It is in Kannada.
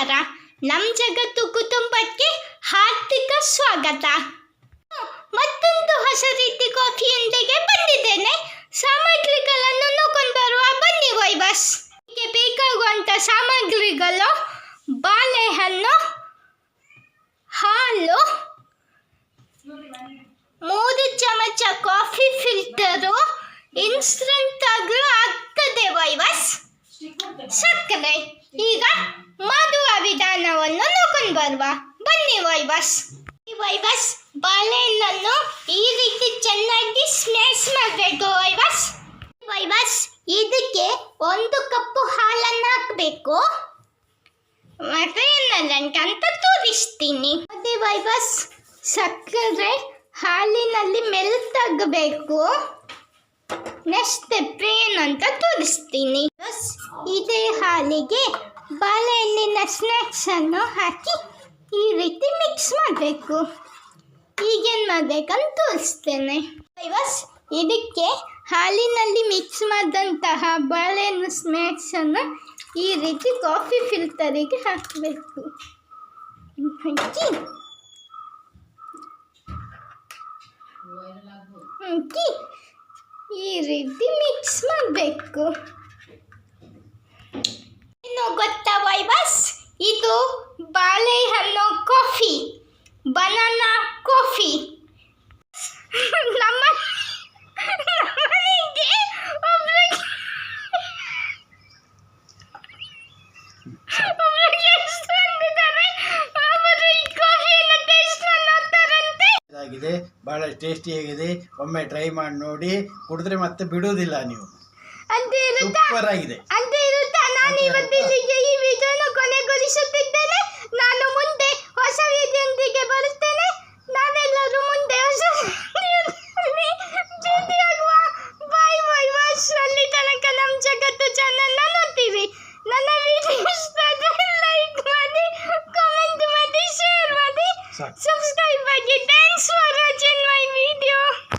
ನಮಸ್ಕಾರ. ನಮ್ ಜಗತ್ತು ಕುಟುಂಬಕ್ಕೆ ಹಾರ್ದಿಕ ಸ್ವಾಗತ. ಮತ್ತೊಂದು ಹೊಸ ರೀತಿ ಕಾಫಿಯೊಂದಿಗೆ ಬಂದಿದ್ದೇನೆ. ಸಾಮಗ್ರಿಗಳನ್ನು ನೋಡ್ಕೊಂಡು ಬರುವ ಬನ್ನಿ ವೈಬಸ್ ಬೇಕಾಗುವಂಥ ಸಾಮಗ್ರಿಗಳು, ಬಾಳೆಹಣ್ಣು, ಹಾಲು, ಮೂರು ಚಮಚ ಕಾಫಿ ಫಿಲ್ಟರು, ಇನ್ಸ್ಟಂಟ್ ಆಗಲು ಆಗ್ತದೆ ವೈವಸ್ ಸಕ್ಕರೆ. ಈಗ ಮಾಡುವ ವಿಧಾನವನ್ನು ನೋಡ್ಕೊಂಡು ಬರುವ. ಬನ್ನಿ ವೈಬಸ್. ವೈಬಸ್, ಬಾಳೆಹಣ್ಣನ್ನು ಈ ರೀತಿ ಚೆನ್ನಾಗಿ ಸ್ಮ್ಯಾಶ್ ಮಾಡಬೇಕು ವೈಬಸ್. ವೈಬಸ್, ಇದಕ್ಕೆ ಒಂದು ಕಪ್ಪು ಹಾಲನ್ನು ಹಾಕಬೇಕು. ಮತ್ತೆ ಅಂತ ತೋರಿಸ್ತೀನಿ. ಅದೇ ವೈಬಸ್, ಸಕ್ಕರೆ ಹಾಲಿನಲ್ಲಿ ಮೆಲ್ಟ್ ಆಗಬೇಕು. ನೆಕ್ಸ್ಟ್ ಸ್ಟೆಪ್ ಏನಂತ ತೋರಿಸ್ತೀನಿ. ಇದೇ ಹಾಲಿಗೆ ಬಾಳೆಹಣ್ಣಿನ ಸ್ನ್ಯಾಕ್ಸನ್ನು ಹಾಕಿ ಈ ರೀತಿ ಮಿಕ್ಸ್ ಮಾಡಬೇಕು. ಈಗೇನು ಮಾಡಬೇಕಂತ ತೋರಿಸ್ತೇನೆ. ಬಸ್ ಇದಕ್ಕೆ ಹಾಲಿನಲ್ಲಿ ಮಿಕ್ಸ್ ಮಾಡಿದಂತಹ ಬಾಳೆಹಣ್ಣು ಸ್ನ್ಯಾಕ್ಸನ್ನು ಈ ರೀತಿ ಕಾಫಿ ಫಿಲ್ಟರಿಗೆ ಹಾಕಬೇಕು. ಹಾಕಿ ಹಾಕಿ ಈ ರೀತಿ ಮಿಕ್ಸ್ ಮಾಡಬೇಕು ಇನ್ನು ಗೊತ್ತಾ ವೈಬಸ್ ಇದು ಬಾಳೆಹಣ್ಣು ಕಾಫಿ ಬನಾನಾ ಕಾಫಿ. ನಮ್ಮ. ಇದಾಗಿದೆ ಬಹಳ ಟೇಸ್ಟಿಯಾಗಿದೆ ಒಮ್ಮೆ ಟ್ರೈ ಮಾಡಿ ನೋಡಿ ಕುಡಿದ್ರೆ ಮತ್ತೆ ಬಿಡೋದಿಲ್ಲ ನೀವು. ಅಂತ ಇರುತ್ತಾ? ಸೂಪರ್ ಆಗಿದೆ. 算了，就是